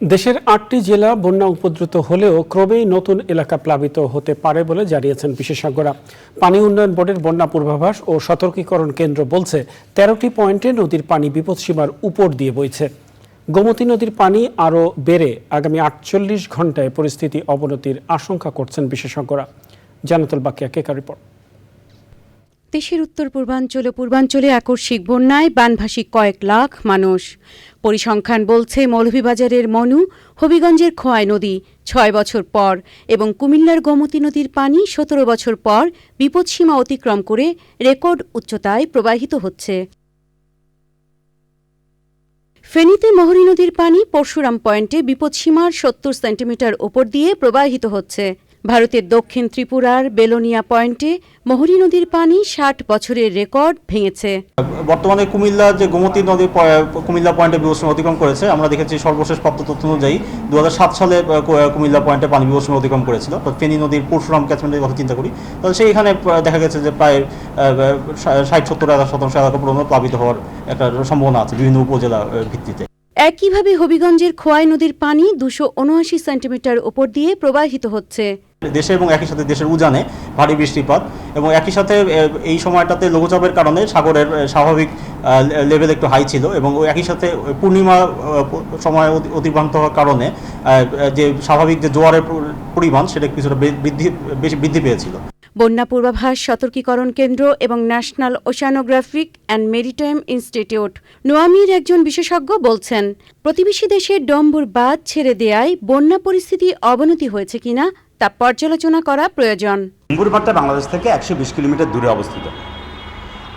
দেশের আটটি জেলা বন্যা উপদ্রুত হলেও ক্রমেই নতুন এলাকা প্লাবিত হতে পারে বলে জানিয়েছেন বিশেষজ্ঞরা। পানি উন্নয়ন বোর্ডের বন্যা পূর্বাভাস ও সতর্কীকরণ কেন্দ্র বলছে, তেরোটি পয়েন্টে নদীর পানি বিপদসীমার উপর দিয়ে বইছে। গোমতী নদীর পানি আরও বেড়ে আগামী আটচল্লিশ ঘন্টায় পরিস্থিতি অবনতির আশঙ্কা করছেন বিশেষজ্ঞরা। জানাতুল বাকিয়া কেকা রিপোর্ট? দেশের উত্তর পূর্বাঞ্চল ও পূর্বাঞ্চলে আকস্মিক বন্যায় বানভাসী কয়েক লাখ মানুষ। পরিসংখ্যান বলছে, মৌলভীবাজারের মনু, হবিগঞ্জের খোয়াই নদী ছয় বছর পর এবং কুমিল্লার গোমতী নদীর পানি সতেরো বছর পর বিপদসীমা অতিক্রম করে রেকর্ড উচ্চতায় প্রবাহিত হচ্ছে। ফেনীতে মহরী নদীর পানি পরশুরাম পয়েন্টে বিপদসীমার সত্তর সেন্টিমিটার ওপর দিয়ে প্রবাহিত হচ্ছে। ভারতের দক্ষিণ ত্রিপুরার বেলোনিয়া পয়েন্টে মহুরী নদীর পানি ষাট বছরের রেকর্ড ভেঙেছে। বর্তমানে কুমিল্লা যে গোমতী নদী কুমিল্লা পয়েন্টে বিপদসীমা অতিক্রম করেছে আমরা দেখেছি সর্বশেষ প্রাপ্ত তথ্য অনুযায়ী দুহাজার সাত সালে কুমিল্লা পয়েন্টে পানি বিপদসীমা অতিক্রম করেছিল। ফেনী নদীর পরশুরাম ক্যাচমেন্টের কথা চিন্তা করি। তাহলে সেইখানে দেখা গেছে যে প্রায় ষাট সত্তর হাজার শতাংশ এলাকা পর্যন্ত প্লাবিত হওয়ার একটা সম্ভাবনা আছে বিভিন্ন উপজেলা ভিত্তিতে। একইভাবে হবিগঞ্জের খোয়াই নদীর পানি দুশো উনআশি সেন্টিমিটার ওপর দিয়ে প্রবাহিত হচ্ছে। দেশে এবং একই সাথে দেশের উজানে ভারী বৃষ্টিপাত এবং একই সাথে এই সময়টাতে লঘুচাপের কারণে সাগরের স্বাভাবিক লেভেল একটু হাই ছিল এবং একই সাথে পূর্ণিমা সময় অতিভ্রান্ত হওয়ার কারণে যে স্বাভাবিক যে জোয়ারের পরিমাণ সেটা কিছুটা বৃদ্ধি, বেশি বৃদ্ধি পেয়েছিল। বন্যা পূর্বাভাস, সতর্কীকরণ কেন্দ্র এবং national oceanographic and maritime institute. নোয়ামির একজন বিশেষজ্ঞ বলছেন, প্রতিবেশী দেশের ডম্বুর বাঁধ ছেড়ে দেয়ায় বন্যা পরিস্থিতি অবনতি হয়েছে কিনা তা পর্যালোচনা করা প্রয়োজন। ডুম্বুর বাঁধটা বাংলাদেশ থেকে একশো বিশ কিলোমিটার দূরে অবস্থিত।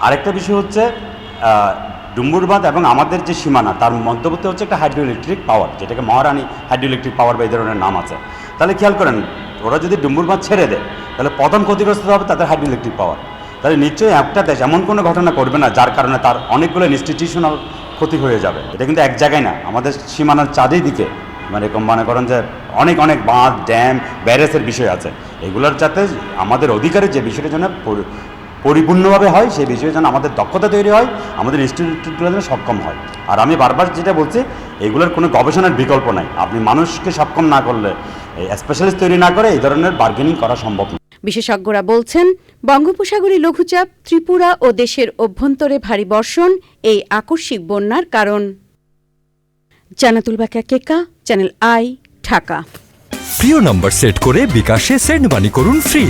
আরেকটা বিষয় হচ্ছে ডুম্বুর বাঁধ এবং আমাদের যে সীমানা, তার মধ্যবর্তী হচ্ছে একটা হাইড্রো ইলেকট্রিক পাওয়ার, যেটাকে মহারানী হাইড্রো ইলেকট্রিক পাওয়ার বা এই ধরনের নাম আছে। তাহলে খেয়াল করেন, ওরা যদি ডুম্বুর বাঁধ ছেড়ে দেয় তাহলে প্রথম ক্ষতিগ্রস্ত হবে তাদের হাইড্রো ইলেকট্রিক পাওয়ার তাহলে নিশ্চয়ই একটা দেশ এমন কোনো ঘটনা করবে না যার কারণে তার অনেকগুলো ইনস্টিটিউশনাল ক্ষতি হয়ে যাবে। এটা কিন্তু এক জায়গায় না, আমাদের সীমানার চারিদিকে মানে এরকম মনে করেন যে অনেক অনেক বাঁধ ড্যাম ব্যারেসের বিষয় আছে। এগুলোর যাতে আমাদের অধিকারের যে বিষয়টা যেন পরিপূর্ণভাবে হয়, সেই বিষয়ে যেন আমাদের দক্ষতা তৈরি হয়, আমাদের ইনস্টিটিউটগুলো যেন সক্ষম হয়। আর আমি বারবার যেটা বলছি, এগুলোর কোনো গবেষণার বিকল্প নাই। আপনি মানুষকে সক্ষম না করলে স্পেশালিস্ট তৈরি না করে এই ধরনের বার্গেনিং করা সম্ভব না। বিশেষজ্ঞরা বলছেন, বঙ্গোপসাগরে লঘুচাপ, ত্রিপুরা ও দেশের অভ্যন্তরে ভারী বর্ষণ এই আকস্মিক বন্যার কারণ। জানাতুল বাকা কেকা, চ্যানেল আই, ঢাকা। প্রিয় নম্বর সেট করে বিকাশে সেন্ড মানি করুন ফ্রি।